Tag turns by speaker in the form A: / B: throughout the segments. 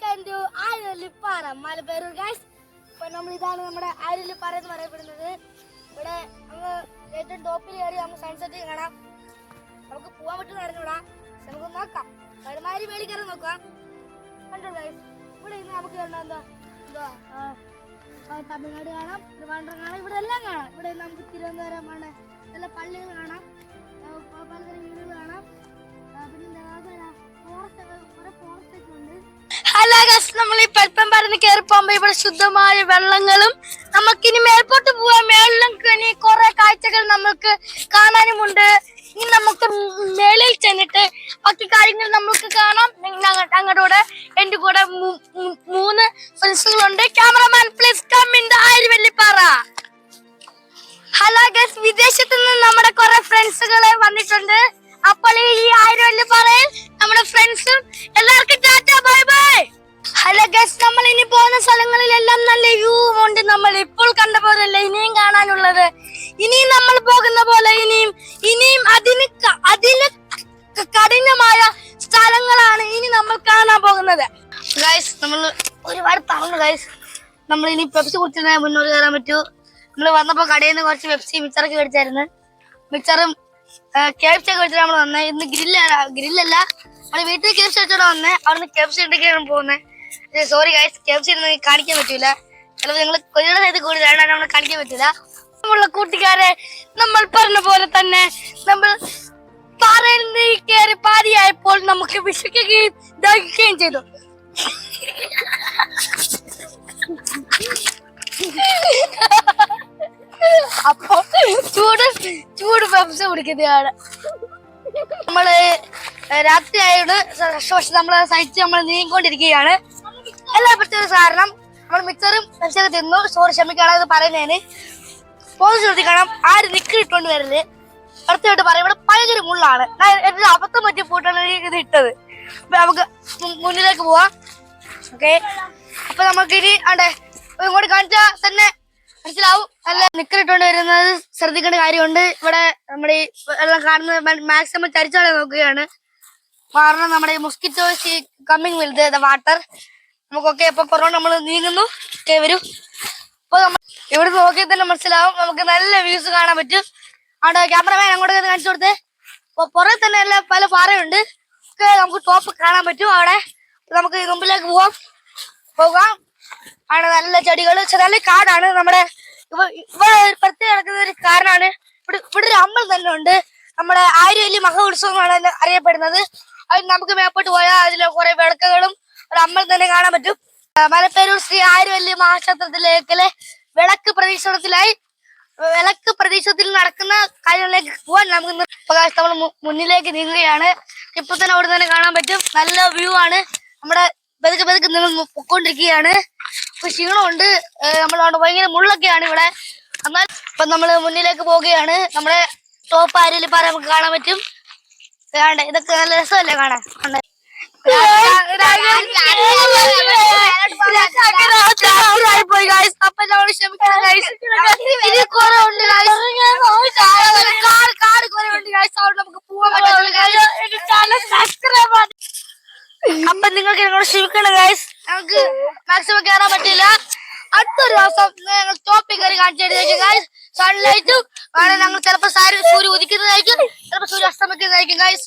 A: Welcome to Aryalippara Malapperoor guys ഇപ്പൊ നമ്മൾ ഇതാണ് നമ്മുടെ ആര്യലിപ്പാറ എന്ന് പറയപ്പെടുന്നത്. ഇവിടെ അങ്ങ് ഏറ്റവും ടോപ്പിൽ കയറി നമുക്ക് സൺസെറ്റ് കാണാം. നമുക്ക് പോകാൻ പറ്റുന്ന അറിഞ്ഞൂടാ നമുക്ക് നോക്കാം. ഒരുമാതിരി മേടിക്കാൻ നോക്കാം. കണ്ടോ ഗൈസ് ഇവിടെ ഇന്ന് നമുക്ക് എന്താ? എന്താ തമിഴ്നാട് കാണാം ട്രിവാൻഡ്രം കാണാം. ഇവിടെ എല്ലാം കാണാം. ഇവിടെ നമുക്ക് തിരുവനന്തപുരം ആണ്. നല്ല പള്ളികൾ ഹലോ നമ്മൾ ഈ പൽപ്പം പറഞ്ഞ് കയറി പോകുമ്പോ ഇവിടെ ശുദ്ധമായ വെള്ളങ്ങളും നമുക്കിനി മേൽപോട്ട് പോവാ മേളിലും ഇനി കുറെ കാഴ്ചകൾ നമുക്ക് കാണാനുമുണ്ട്. ഇനി നമുക്ക് മേളിൽ ചെന്നിട്ട് ബാക്കി കാര്യങ്ങൾ നമുക്ക് കാണാം. ഞങ്ങളുടെ കൂടെ എന്റെ കൂടെ മൂന്ന് ഫ്രണ്ട്സുകളുണ്ട് cameraman please come in the hello guys വിദേശത്ത് നിന്ന് നമ്മുടെ കുറെ ഫ്രണ്ട്സുകൾ വന്നിട്ടുണ്ട്. അപ്പോൾ ഈ ആയിരവല്ലിപ്പാറയിൽ നമ്മുടെ ഫ്രണ്ട്സും എല്ലാവർക്കും ഗസ് നമ്മൾ ഇനി പോകുന്ന സ്ഥലങ്ങളിലെല്ലാം നല്ല വ്യൂ ഉണ്ട് നമ്മൾ ഇപ്പോൾ കണ്ട പോലെയല്ല ഇനിയും കാണാനുള്ളത്. ഇനിയും നമ്മൾ പോകുന്ന പോലെ ഇനിയും ഇനിയും അതിന് അതിന് കഠിനമായ സ്ഥലങ്ങളാണ് ഇനി നമ്മൾ കാണാൻ പോകുന്നത്. ഗൈസ് നമ്മൾ ഒരുപാട് തവണ ഗൈസ് നമ്മൾ ഇനി പെപ്സി കുടിച്ചാൽ മുന്നോട്ട് കയറാൻ പറ്റൂ. നമ്മൾ വന്നപ്പോ കടയിൽ നിന്ന് കുറച്ച് പെപ്സി മിച്ചറൊക്കെ മേടിച്ചായിരുന്നു. മിച്ചറും കേപ്സി ഒക്കെ വെച്ചിട്ട് നമ്മൾ വന്നേ. ഇന്ന് ഗ്രില്ല ഗ്രില്ലല്ല നമ്മൾ വീട്ടിൽ കേപ്സി വെച്ചോടെ വന്നേ. അവിടുന്ന് കേപ്സി ഉണ്ടാക്കിയാണ് പോകുന്നത് സോറി ഗൈസ് ക്യാപ്ചർ കാണിക്കാൻ പറ്റൂല. ചിലപ്പോൾ നിങ്ങൾ കൊല്ലയുടെ സൈഡിൽ കൂടി രണ്ടാണ് നമ്മൾ കാണിക്കാൻ പറ്റൂല. നമ്മളുള്ള കൂട്ടുകാരെ നമ്മൾ പറഞ്ഞ പോലെ തന്നെ നമ്മൾ കയറി പാതിയായപ്പോൾ നമുക്ക് വിശക്കുകയും ദഹിക്കുകയും ചെയ്തു. അപ്പൊ ചൂട് ചൂട് പെപ്സ് കുടിക്കുന്നതാണ്. നമ്മൾ രാത്രി ആയോട് പക്ഷെ നമ്മൾ സഹിച്ച് നമ്മൾ നീങ്ങിക്കൊണ്ടിരിക്കുകയാണ്. എല്ലാ പ്രത്യേക കാരണം നമ്മൾ മിക്സറും പെപ്സിയൊക്കെ തിന്നു. സോറി ക്ഷമിക്കണം എന്ന് പറയുന്നതിന്. പോകുന്ന ശ്രദ്ധിക്കണം ആര് നിക്കിട്ടുകൊണ്ട് വരൽ? അടുത്തായിട്ട് പറയും ഇവിടെ ഭയങ്കര മുള്ളാണ്. എന്റെ അബദ്ധം പറ്റിയ ഫുഡാണ് ഇത് ഇട്ടത്. അപ്പൊ നമുക്ക് മുന്നിലേക്ക് പോവാം. ഓക്കെ അപ്പൊ നമുക്ക് ഇനി അണ്ടേ ഇങ്ങോട്ട് കാണിച്ചാ തന്നെ മനസ്സിലാവും. നല്ല നിക്കറിട്ടുകൊണ്ട് വരുന്നത് ശ്രദ്ധിക്കേണ്ട കാര്യമുണ്ട്. ഇവിടെ നമ്മുടെ ഈ എല്ലാം കാണുന്നത് മാക്സിമം ചരിച്ചോടെ നോക്കുകയാണ്. കാരണം നമ്മുടെ ഈ mosquitoes coming will the water നമുക്കൊക്കെ ഇപ്പൊ കൊറോണ നമ്മൾ നീങ്ങുന്നു. ഒക്കെ വരും. അപ്പൊ നമ്മൾ ഇവിടെ നോക്കിയാൽ തന്നെ മനസ്സിലാവും. നമുക്ക് നല്ല വ്യൂസ് കാണാൻ പറ്റും. അവിടെ ക്യാമറമാൻ അങ്ങോട്ട് കാണിച്ചു കൊടുത്തേ. അപ്പൊ പുറകെ തന്നെ എല്ലാം പല പാറയുണ്ട്. ഒക്കെ നമുക്ക് ടോപ്പ് കാണാൻ പറ്റും അവിടെ. നമുക്ക് മുമ്പിലേക്ക് പോവാം. പോകാം. ആണ് നല്ല ചെടികൾ നല്ല കാടാണ് നമ്മുടെ ഇവ- ഇവിടെ പ്രത്യേക നടക്കുന്ന ഒരു കാരണമാണ് ഇവിടെ ഇവിടെ ഒരു അമ്പലം തന്നെ ഉണ്ട്. നമ്മുടെ ആര്യവല്ലി മഹോത്സവമാണ് അറിയപ്പെടുന്നത്. അത് നമുക്ക് മേപ്പോട്ട് പോയാൽ അതിൽ കുറെ വിളക്കുകളും ഒരു തന്നെ കാണാൻ പറ്റും. മലപ്പേരൂർ ശ്രീ ആര്യവല്ലി മഹാക്ഷേത്രത്തിലേക്കിലെ വിളക്ക് പ്രതീക്ഷണത്തിലായി വിളക്ക് പ്രതീക്ഷത്തിൽ നടക്കുന്ന കാര്യങ്ങളിലേക്ക് പോവാൻ നമുക്ക് പ്രകാശ് നമ്മൾ മുന്നിലേക്ക് നീങ്ങുകയാണ്. ഇപ്പൊ തന്നെ അവിടെ തന്നെ കാണാൻ പറ്റും. നല്ല വ്യൂ ആണ്. നമ്മുടെ പതുക്കെ പതുക്കെ നിങ്ങൾ പൊക്കോണ്ടിരിക്കുകയാണ് ഇപ്പൊ ക്ഷീണമുണ്ട് നമ്മളവിടെ നമ്മൾ ഭയങ്കര മുള്ളൊക്കെയാണ് ഇവിടെ. എന്നാൽ ഇപ്പൊ നമ്മൾ മുന്നിലേക്ക് പോവുകയാണ്. നമ്മുടെ ടോപ്പ് ആരിൽ പറ നമുക്ക് കാണാൻ പറ്റും. വേണ്ട ഇതൊക്കെ നല്ല രസമല്ലേ കാണാൻ? പോയി guys. അപ്പൊ കുറെ ഉണ്ട് കുറെ ഉണ്ട് ഗൈസ് നമുക്ക് നിങ്ങൾക്ക് ഞങ്ങൾ ക്ഷമിക്കണം ഗൈസ് നമുക്ക് മാക്സിമം കയറാൻ പറ്റില്ല അടുത്തൊരു ദിവസം ഞങ്ങൾ ടോപ്പിക് കാണിച്ചായിരിക്കും ഗൈസ് സൺലൈറ്റും കാരണം ഞങ്ങൾ ചിലപ്പോൾ സൂര്യ ഉദിക്കുന്നതായിരിക്കും ചിലപ്പോൾ സൂര്യ അസ്തമിക്കുന്നതായിരിക്കും ഗൈസ് ഗൈസ്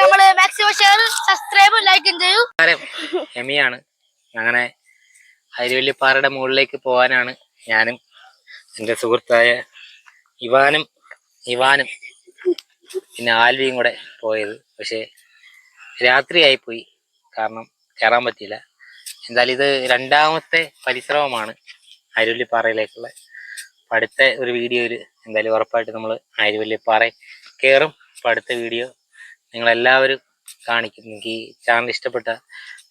A: നമ്മൾ മാക്സിമം ഷെയർ സബ്സ്ക്രൈബും
B: അങ്ങനെ അരുവല്ലിപ്പാറയുടെ മുകളിലേക്ക് പോകാനാണ് ഞാനും എന്റെ സുഹൃത്തായ ഇവാനും ഇവാനും പിന്നെ ആൽവിയും കൂടെ പോയത്. പക്ഷേ രാത്രിയായി പോയി. കാരണം കയറാൻ പറ്റിയില്ല. എന്തായാലും ഇത് രണ്ടാമത്തെ പരിശ്രമമാണ് അരുവല്ലിപ്പാറയിലേക്കുള്ള അടുത്ത ഒരു വീഡിയോയിൽ എന്തായാലും ഉറപ്പായിട്ട് നമ്മൾ അരുവല്ലിപ്പാറ കയറും. അപ്പൊ അടുത്ത വീഡിയോ നിങ്ങളെല്ലാവരും കാണിക്കും. നിങ്ങൾക്ക് ഈ ചാനൽ ഇഷ്ടപ്പെട്ട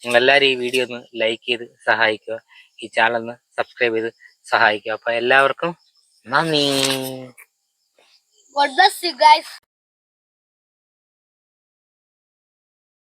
B: നിങ്ങളെല്ലാവരും ഈ വീഡിയോ ഒന്ന് ലൈക്ക് ചെയ്ത് സഹായിക്കുക. ഈ ചാനൽ ഒന്ന് സബ്സ്ക്രൈബ് ചെയ്ത് സഹായിക്കുക. അപ്പൊ എല്ലാവർക്കും നന്ദി.
A: God bless you guys.